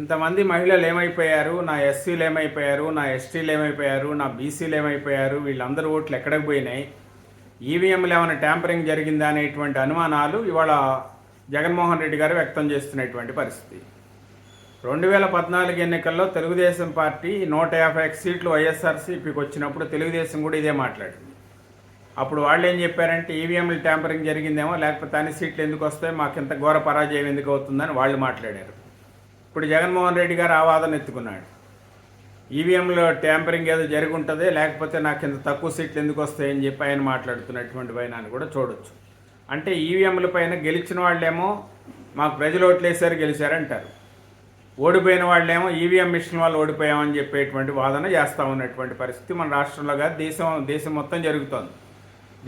ఇంతమంది మహిళలు ఏమైపోయారు? నా ఎస్సీలు ఏమైపోయారు? నా ఎస్టీలు ఏమైపోయారు? నా బీసీలు ఏమైపోయారు? వీళ్ళందరూ ఓట్లు ఎక్కడికి పోయినాయి? ఈవీఎంలు ఏమైనా ట్యాంపరింగ్ జరిగిందా అనేటువంటి అనుమానాలు ఇవాళ జగన్మోహన్ రెడ్డి గారు వ్యక్తం చేస్తున్నటువంటి పరిస్థితి. రెండు వేల పద్నాలుగు ఎన్నికల్లో తెలుగుదేశం పార్టీ నూట యాభై ఒక్క సీట్లు వైఎస్ఆర్సీపీకి వచ్చినప్పుడు తెలుగుదేశం కూడా ఇదే మాట్లాడింది. అప్పుడు వాళ్ళు ఏం చెప్పారంటే ఈవీఎంలు ట్యాంపరింగ్ జరిగిందేమో లేకపోతే అన్ని సీట్లు ఎందుకు వస్తాయి? మాకు ఇంత ఘోర పరాజయం ఎందుకు అవుతుందని వాళ్ళు మాట్లాడారు. ఇప్పుడు జగన్మోహన్ రెడ్డి గారు ఆ వాదన ఎత్తుకున్నాడు. ఈవీఎంలో ట్యాంపరింగ్ ఏదో జరిగి ఉంటుంది లేకపోతే నాకు ఇంత తక్కువ సీట్లు ఎందుకు వస్తాయని చెప్పి ఆయన మాట్లాడుతున్నటువంటి పైన కూడా చూడొచ్చు. అంటే ఈవీఎంల పైన గెలిచిన వాళ్ళేమో మాకు ప్రజలు ఓట్లేసారు గెలిచారంటారు. ఓడిపోయిన వాళ్ళేమో ఈవీఎం మిషన్ వాళ్ళు ఓడిపోయామని చెప్పేటువంటి వాదన చేస్తూ ఉన్నటువంటి పరిస్థితి మన రాష్ట్రంలో కాదు దేశం దేశం మొత్తం జరుగుతోంది.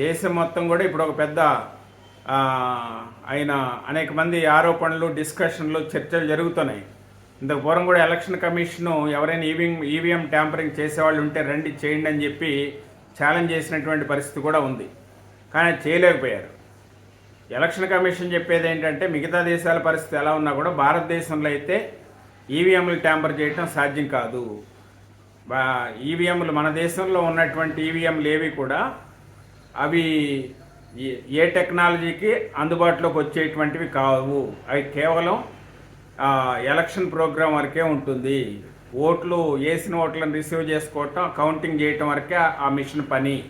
దేశం మొత్తం కూడా ఇప్పుడు ఒక పెద్ద ఆయన అనేక మంది ఆరోపణలు డిస్కషన్లు చర్చలు జరుగుతున్నాయి. ఇంతకు పూర్వం కూడా ఎలక్షన్ కమిషను ఎవరైనా ఈవీఎం ఈవీఎం ట్యాంపరింగ్ చేసేవాళ్ళు ఉంటే రండి చేయండి అని చెప్పి ఛాలెంజ్ చేసినటువంటి పరిస్థితి కూడా ఉంది. కానీ చేయలేకపోయారు. ఎలక్షన్ కమిషన్ చెప్పేది ఏంటంటే మిగతా దేశాల పరిస్థితి ఎలా ఉన్నా కూడా భారతదేశంలో అయితే ఈవీఎంలు ట్యాంపర్ చేయటం సాధ్యం కాదు. ఈవీఎంలు మన దేశంలో ఉన్నటువంటి ఈవీఎంలు ఏవి కూడా అవి ఏ- ఏ టెక్నాలజీకి అందుబాటులోకి వచ్చేటువంటివి కావు. అవి కేవలం ఎలక్షన్ ప్రోగ్రాం వరకే ఉంటుంది. ఓట్లు వేసిన ఓట్లను రిసీవ్ చేసుకోవటం కౌంటింగ్ చేయటం వరకే ఆ- ఆ మిషన్ పని.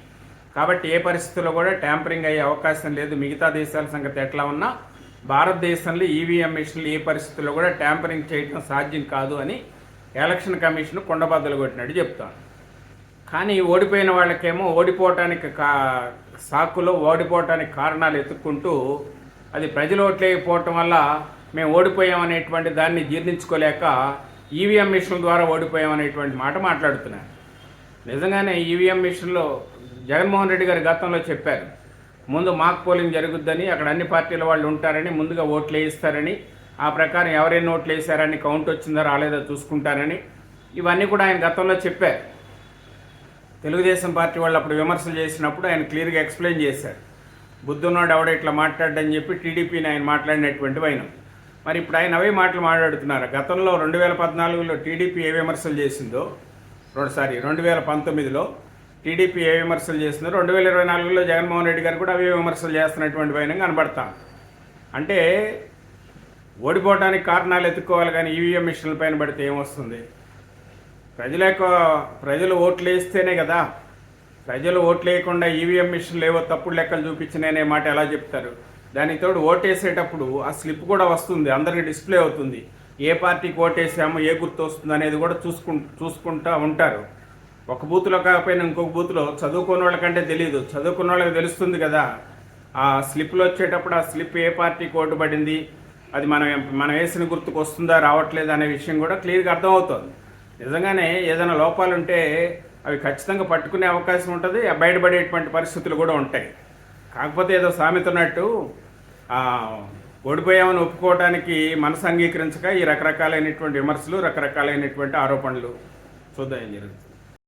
కాబట్టి ఏ పరిస్థితుల్లో కూడా ట్యాంపరింగ్ అయ్యే అవకాశం లేదు. మిగతా దేశాల సంగతి ఎట్లా ఉన్నా భారతదేశంలో ఈవీఎం మిషన్లు ఏ పరిస్థితుల్లో కూడా ట్యాంపరింగ్ చేయటం సాధ్యం కాదు అని ఎలక్షన్ కమిషన్ కొండబద్దలు కొట్టినట్టు చెప్తాను. కానీ ఓడిపోయిన వాళ్ళకేమో ఓడిపోవటానికి కా సాకులో ఓడిపోవటానికి కారణాలు ఎత్తుక్కుంటూ అది ప్రజలు ఓట్లేకపోవటం వల్ల మేము ఓడిపోయాం అనేటువంటి దాన్ని జీర్ణించుకోలేక ఈవీఎం మిషన్ ద్వారా ఓడిపోయాం అనేటువంటి మాట మాట్లాడుతున్నారు. నిజంగానే ఈవీఎం మిషన్లో జగన్మోహన్ రెడ్డి గారు గతంలో చెప్పారు ముందు మాక్ పోలింగ్ జరుగుద్దని అక్కడ అన్ని పార్టీల వాళ్ళు ఉంటారని ముందుగా ఓట్లు వేయిస్తారని ఆ ప్రకారం ఎవరైనా ఓట్లు వేసారని కౌంట్ వచ్చిందో రాలేదో చూసుకుంటారని ఇవన్నీ కూడా ఆయన గతంలో చెప్పారు. తెలుగుదేశం పార్టీ వాళ్ళు అప్పుడు విమర్శలు చేసినప్పుడు ఆయన క్లియర్గా ఎక్స్ప్లెయిన్ చేశారు. బుద్ధున్నాడు ఎవడో ఇట్లా మాట్లాడని చెప్పి టీడీపీని ఆయన మాట్లాడినటువంటి వైనం. మరి ఇప్పుడు ఆయన అవే మాటలు మాట్లాడుతున్నారు. గతంలో రెండు వేల పద్నాలుగులో టీడీపీ ఏ విమర్శలు చేసిందో రెండు సారీ రెండు వేల పంతొమ్మిదిలో టీడీపీ ఏ విమర్శలు చేసిందో రెండు వేల ఇరవై నాలుగులో జగన్మోహన్ రెడ్డి గారు కూడా అవే విమర్శలు చేస్తున్నటువంటి వైనం కనబడతాం అంటే ఓడిపోవడానికి కారణాలు ఎత్తుక్కోవాలి కానీ ఈవీఎం మిషన్ల పైన పడితే ఏమొస్తుంది ప్రజల యొక్క ప్రజలు ఓట్లు వేస్తేనే కదా. ప్రజలు ఓట్లు వేయకుండా ఈవీఎం మిషన్లు ఏవో తప్పుడు లెక్కలు చూపించిననే మాట ఎలా చెప్తారు? దానికి తోడు ఓటేసేటప్పుడు ఆ స్లిప్ కూడా వస్తుంది అందరికీ డిస్ప్లే అవుతుంది. ఏ పార్టీకి ఓటేసామో ఏ గుర్తు వస్తుంది అనేది కూడా చూసుకు చూసుకుంటా ఉంటారు. ఒక బూత్లో కాకపోయినా ఇంకొక బూత్లో చదువుకున్న వాళ్ళకంటే తెలియదు చదువుకున్న వాళ్ళకి తెలుస్తుంది కదా. ఆ స్లిప్లు వచ్చేటప్పుడు ఆ స్లిప్ ఏ పార్టీకి ఓటు పడింది అది మనం మనం వేసిన గుర్తుకు వస్తుందా రావట్లేదు అనే విషయం కూడా క్లియర్గా అర్థమవుతుంది. నిజంగానే ఏదైనా లోపాలు ఉంటే అవి ఖచ్చితంగా పట్టుకునే అవకాశం ఉంటుంది బయటపడేటువంటి పరిస్థితులు కూడా ఉంటాయి. కాకపోతే ఏదో సామెత ఉన్నట్టు ఓడిపోయామని ఒప్పుకోవడానికి మనసు అంగీకరించక ఈ రకరకాలైనటువంటి విమర్శలు రకరకాలైనటువంటి ఆరోపణలు చూద్దాం ఏం జరుగుతుంది.